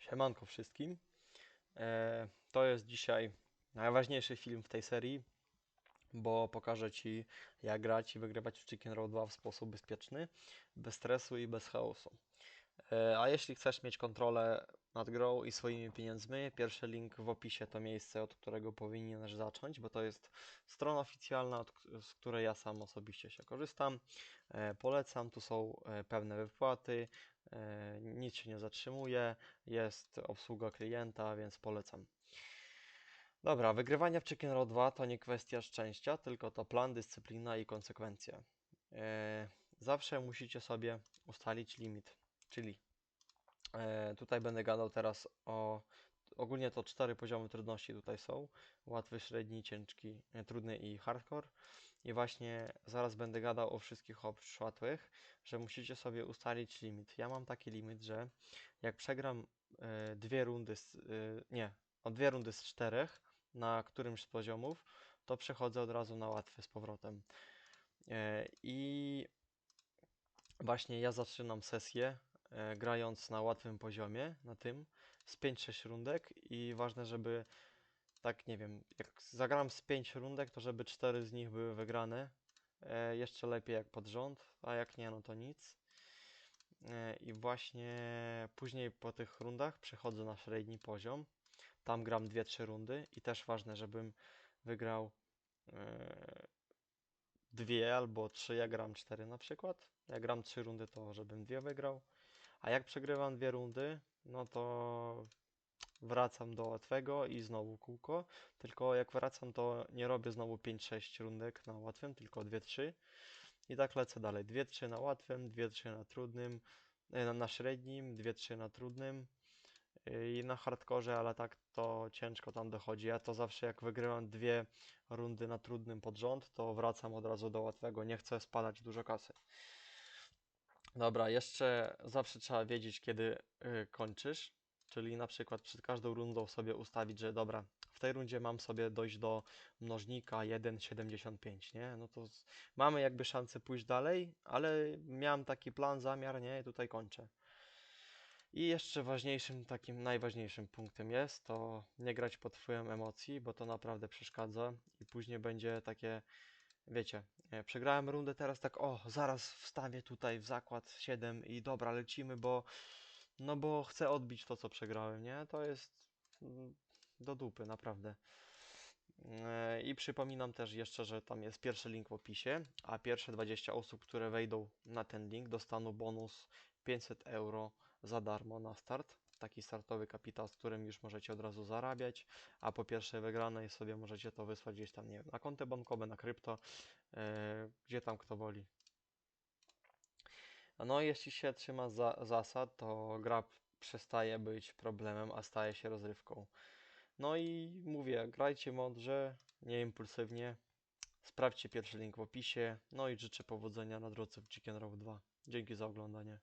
Siemanko wszystkim. E, to jest dzisiaj najważniejszy film w tej serii, bo pokażę Ci jak grać i wygrywać w Chicken Roll 2 w sposób bezpieczny, bez stresu i bez chaosu. E, a jeśli chcesz mieć kontrolę nad grą i swoimi pieniędzmi, pierwszy link w opisie to miejsce, od którego powinieneś zacząć, bo to jest strona oficjalna, z której ja sam osobiście się korzystam. E, polecam, tu są e, pewne wypłaty, nic się nie zatrzymuje, jest obsługa klienta, więc polecam. Dobra, wygrywanie w Chicken Roll 2 to nie kwestia szczęścia, tylko to plan, dyscyplina i konsekwencje. Zawsze musicie sobie ustalić limit, czyli e, tutaj będę gadał teraz o. Ogólnie to cztery poziomy trudności tutaj są: łatwy, średni, ciężki, e, trudny i hardcore. I właśnie zaraz będę gadał o wszystkich oprócz łatwych, że musicie sobie ustalić limit. Ja mam taki limit, że jak przegram e, dwie rundy, z, e, nie, o dwie rundy z czterech na którymś z poziomów, to przechodzę od razu na łatwy z powrotem. E, I właśnie ja zaczynam sesję grając na łatwym poziomie, na tym, z 5-6 rundek i ważne, żeby tak, nie wiem, jak zagram z 5 rundek, to żeby 4 z nich były wygrane. E, jeszcze lepiej jak pod rząd, a jak nie, no to nic. E, I właśnie później po tych rundach przechodzę na średni poziom. Tam gram 2-3 rundy i też ważne, żebym wygrał e, dwie albo trzy, ja gram cztery na przykład. Jak gram trzy rundy, to żebym dwie wygrał. A jak przegrywam dwie rundy, no to wracam do łatwego i znowu kółko. Tylko jak wracam, to nie robię znowu 5-6 rundek na łatwym, tylko 2-3. I tak lecę dalej. 2-3 na łatwym, 2-3 na trudnym, e, na, średnim, 2-3 na trudnym i na hardkorze, ale tak to ciężko tam dochodzi. Ja to zawsze jak wygrywam dwie rundy na trudnym pod rząd, to wracam od razu do łatwego. Nie chcę spadać dużo kasy. Dobra, jeszcze zawsze trzeba wiedzieć, kiedy y, kończysz. Czyli na przykład przed każdą rundą sobie ustawić, że dobra, w tej rundzie mam sobie dojść do mnożnika 1,75, nie? No to z- mamy jakby szansę pójść dalej, ale miałem taki plan, zamiar, nie? Tutaj kończę. I jeszcze ważniejszym, takim najważniejszym punktem jest to nie grać pod wpływem emocji, bo to naprawdę przeszkadza i później będzie takie, wiecie, e, przegrałem rundę, teraz tak, o, zaraz wstawię tutaj w zakład 7 i dobra, lecimy, bo no bo chcę odbić to, co przegrałem, nie? To jest mm, do dupy, naprawdę. E, I przypominam też jeszcze, że tam jest pierwszy link w opisie, a pierwsze 20 osób, które wejdą na ten link, dostaną bonus 500 euro za darmo na start. Taki startowy kapitał, z którym już możecie od razu zarabiać, a po pierwszej wygranej sobie możecie to wysłać gdzieś tam, nie wiem, na konto bankowe, na krypto, e, gdzie tam kto woli. No, jeśli się trzyma za zasad, to gra przestaje być problemem, a staje się rozrywką. No i mówię, grajcie mądrze, nie impulsywnie. Sprawdźcie pierwszy link w opisie. No i życzę powodzenia na drodze w Chicken Roll 2. Dzięki za oglądanie.